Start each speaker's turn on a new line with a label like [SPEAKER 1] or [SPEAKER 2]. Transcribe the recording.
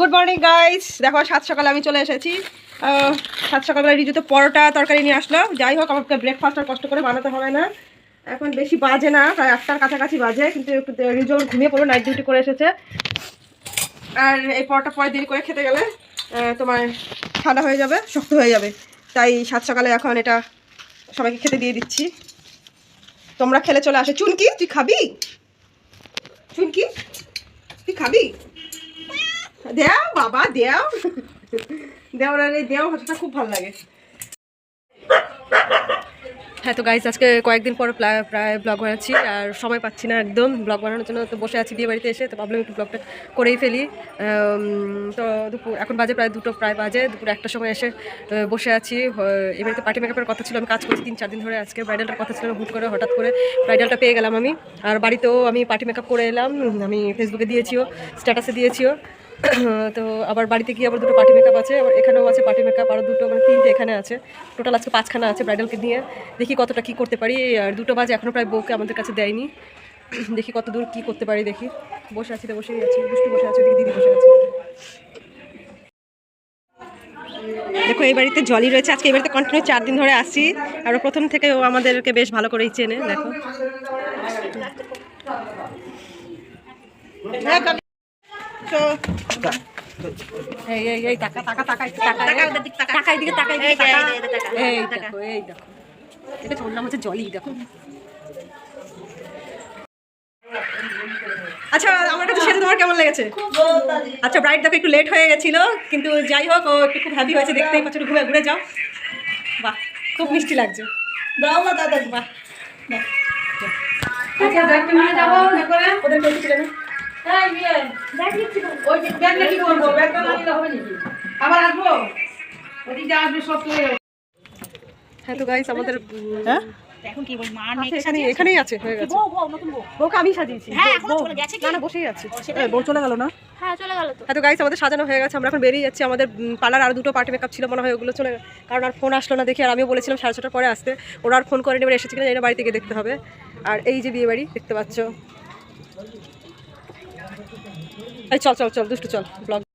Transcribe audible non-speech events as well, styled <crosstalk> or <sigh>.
[SPEAKER 1] Good morning guys দেখো সাত সকালে আমি চলে এসেছি। সাত সকালবেলা রিজু তো পরোটা তরকারি নিয়ে আসলো। যাই হোক, আমাকে ব্রেকফাস্ট আর কষ্ট করে বানাতে হবে না। এখন বেশি বাজে না, প্রায় আটটার কাছাকাছি বাজে, কিন্তু একটু রিজু ঘুমিয়ে পড়ল নাইট ডিউটি করে এসেছে। আর এই পরোটা পরে দেরি করে খেতে গেলে তোমার ঠান্ডা হয়ে যাবে, শক্ত হয়ে যাবে। তাই সাত সকালে এখন এটা সবাইকে খেতে দিয়ে দিচ্ছি। তোমরা খেলে চলে আসো। চুনকি, তুই খাবি? চুনকি, তুই খাবি? দেও, বাবা, দেও। দেওয়ার এই দেও খুব ভালো লাগে। হ্যাঁ তো গাইজ আজকে কয়েকদিন পর প্রায় ব্লগ বানাচ্ছি, আর সময় পাচ্ছি না একদম। ব্লগ বানানোর জন্য তো বসে আছি বিয়ে বাড়িতে এসে, তো ভাবলাম একটু ব্লগটা করেই ফেলি। তো দুপুর এখন বাজে প্রায় দুটো, প্রায় বাজে, দুপুর একটার সময় এসে বসে আছি। এ বাড়িতে পার্টি মেকআপের কথা ছিল, আমি কাজ করছি তিন, চার দিন ধরে আজকে। ব্রাইডালটার কথা ছিল, হুট করে, হঠাৎ করে ব্রাইডালটা পেয়ে গেলাম আমি। আর বাড়িতেও আমি পার্টি মেকআপ করে এলাম, আমি ফেসবুকে দিয়েছিও স্ট্যাটাসে দিয়েছিও। <coughs> তো আবার বাড়িতে গিয়ে আবার দুটো পার্টি মেকআপ আছে, আবার এখানেও আছে পার্টি মেকআপ আরও দুটো মানে তিনটে এখানে আছে। টোটাল আজকে পাঁচখানা আছে ব্রাইডালকে নিয়ে দেখি কতটা কি করতে পারি। আর দুটো বাজে এখনও প্রায় বউকে আমাদের কাছে দেয়নি। <coughs> দেখি কত দূর কী করতে পারি, দেখি। বসে আছি তো, বসেই আছি। দুষ্টু বসে আছে, ওদিকে দিদি বসে আছে। দেখো, এই বাড়িতে জলই রয়েছে। আজকে এই বাড়িতে কন্টিনিউ চার দিন ধরে আসছি আর প্রথম থেকে ও আমাদেরকে বেশ ভালো করেই চেনে, দেখো। তো এই এই এই টাকা টাকা টাকা একটু টাকা টাকা এদিকে টাকা এদিকে টাকা এই দেখো এই দেখো। এটা ওর নাম হচ্ছে জলি দেখো। আচ্ছা আমার কাছে সেটা তোমার কেমন লেগেছে? আচ্ছা ব্রাইড দেখো একটু লেট হয়ে গেছিল কিন্তু যাই হোক ও একটু খুব হ্যাপি হয়েছে দেখতেই পাচ্ছ একটু ঘুরে ঘুরে যাও। বাহ খুব মিষ্টি লাগছে।
[SPEAKER 2] দাও না দাদা
[SPEAKER 1] বাহ।
[SPEAKER 2] আচ্ছা যাব
[SPEAKER 1] ওদের কেউ কিছু জানে
[SPEAKER 2] এই ইয়ে ওই ব্যাগটা কি করব? ব্যাগটা না নিলে হবে নাকি? আবার আসব? ওদিকে আসবে সব চলে
[SPEAKER 1] হ্যাঁ তো গাইস আমাদের
[SPEAKER 3] হ্যাঁ?
[SPEAKER 1] এখানেই আছে হয়ে গেছে।
[SPEAKER 3] বউ বউ নতুন বউ?
[SPEAKER 1] বউকে আমি সাজিয়েছি।
[SPEAKER 3] হ্যাঁ এখনও চলে গেছে কি?
[SPEAKER 1] না না বসেই আছে।
[SPEAKER 3] বউ চলে গেল না? হ্যাঁ চলে গেল তো।
[SPEAKER 1] হ্যাঁ তো গাইস আমাদের সাজানো হয়ে গেছে। আমরা এখন বেরিয়ে যাচ্ছি। আমাদের পার্লার আর দুটো পার্টি মেকআপ ছিল মনে হয় ওগুলো চলে কারণ আর ফোন আসলো না দেখি। আর আমিও বলেছিলাম সাড়ে ছটার পরে আসতে। ওরা আর ফোন করেনি এবার এসেছে কিনা জানি বাড়ি থেকে দেখতে হবে। আর এই যে বিয়ে বাড়ি দেখতে পাচ্ছ। চল চল চল দুষ্টু চল ব্লগ